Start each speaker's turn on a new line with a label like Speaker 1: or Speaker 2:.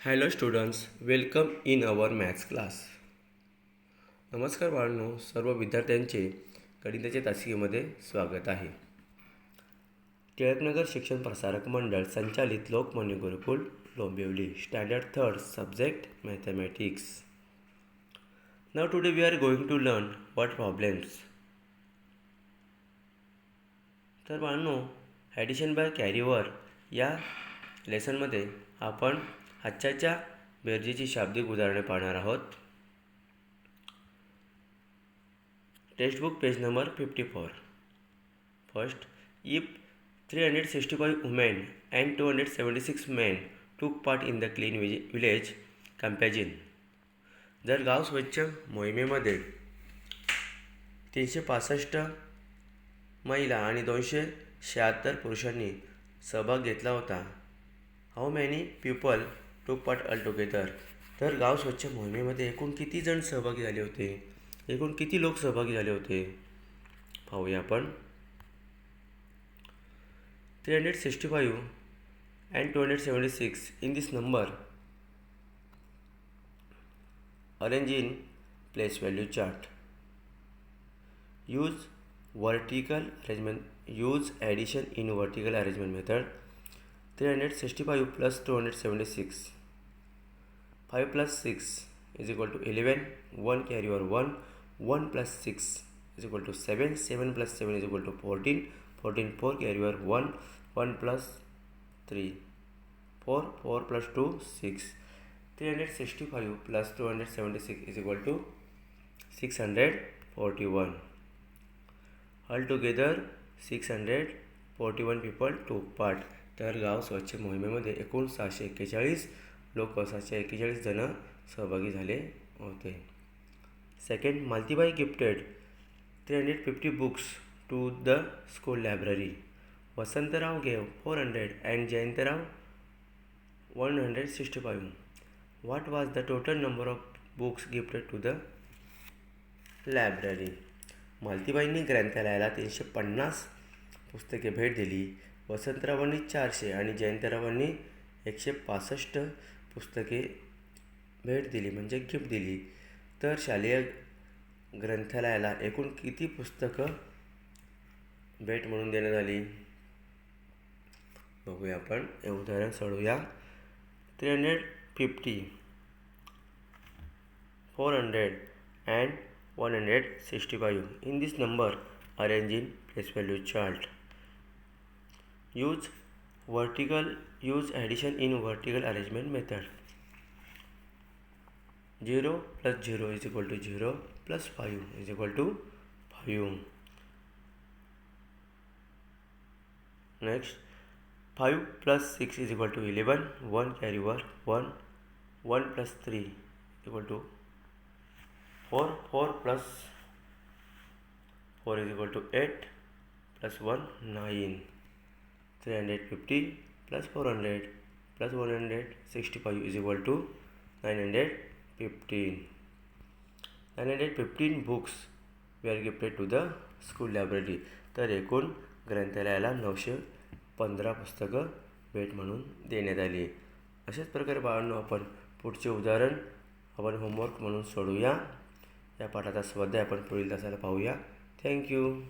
Speaker 1: Hello students welcome in our maths class नमस्कार बाळांनो सर्व विद्यार्थ्यांचे गणिताच्या तासिकेमध्ये स्वागत आहे. टिळकनगर शिक्षण प्रसारक मंडळ संचालित Lokmanya Gurukul Dombivli standard third subject mathematics now today we are going to learn what problems तर बाळांनो ॲडिशन बाय कॅरीवर या लेसनमध्ये आपण आजच्याच्या बेरजेची शाब्दिक उदाहरणे पाहणार आहोत. Textbook page number fifty four first if three hundred sixty five women and two hundred seventy six men took part in the clean विजे village campaign जर गाव स्वच्छ मोहिमेमध्ये तीनशे पासष्ट महिला आणि दोनशे शहात्तर पुरुषांनी सहभाग घेतला होता. हाऊ मॅनी पीपल टू पट अल टुगेदर तर गाव स्वच्छ मोहिमेमध्ये एकूण किती जण सहभागी झाले होते? एकूण किती लोक सहभागी झाले होते? पाहूया आपण. Three hundred sixty five and two hundred seventy six in this number arrange in place value chart use vertical arrangement use addition in vertical arrangement method three hundred sixty five plus two hundred seventy six 5 plus 6 is equal to 11 1 carry over 1 1 plus 6 is equal to 7 7 plus 7 is equal to 14 14 4 carry over 1 1 plus 3 4 4 plus 2 6 365 plus 276 is equal to 641 Altogether six hundred forty one people took part तर गाव स्वच्छ मोहिमेमध्ये एकूण सहाशे एक्केचाळीस लोक सहाशे एक्केचाळीस जण सहभागी झाले होते. Second Maltibai gifted three hundred fifty books to the school library Vasantrao gave four hundred and Jayantrao one hundred sixty five what was the total number of books gifted to the library मालतीबाईंनी ग्रंथालयाला तीनशे पन्नास पुस्तके भेट दिली. वसंतरावांनी चारशे आणि जयंतरावांनी एकशे पासष्ट पुस्तके भेट दिली म्हणजे गिफ्ट दिली. तर शालेय ग्रंथालयाला एकूण किती पुस्तकं भेट म्हणून देण्यात आली? बघूया आपण. हे उदाहरण सोडूया. Three hundred fifty four hundred and one hundred sixty five in this number arrange in place value chart use vertical use addition in vertical arrangement method 0 plus 0 is equal to 0 plus 5 is equal to 5 next 5 plus 6 is equal to 11 1 carry over 1 1 plus 3 equal to 4 4 plus 4 is equal to 8 plus 1 9 350 plus 400 plus 165 is equal to 915 915 books were gifted to the school library तर एकूण ग्रंथालयाला नऊशे पंधरा पुस्तकं भेट म्हणून देण्यात आली. अशाच प्रकारे बाळांनो आपण पुढचे उदाहरण आपण होमवर्क म्हणून सोडूया. या पाठाचा स्वाध्याय आपण पुढील तासाला पाहूया. थँक्यू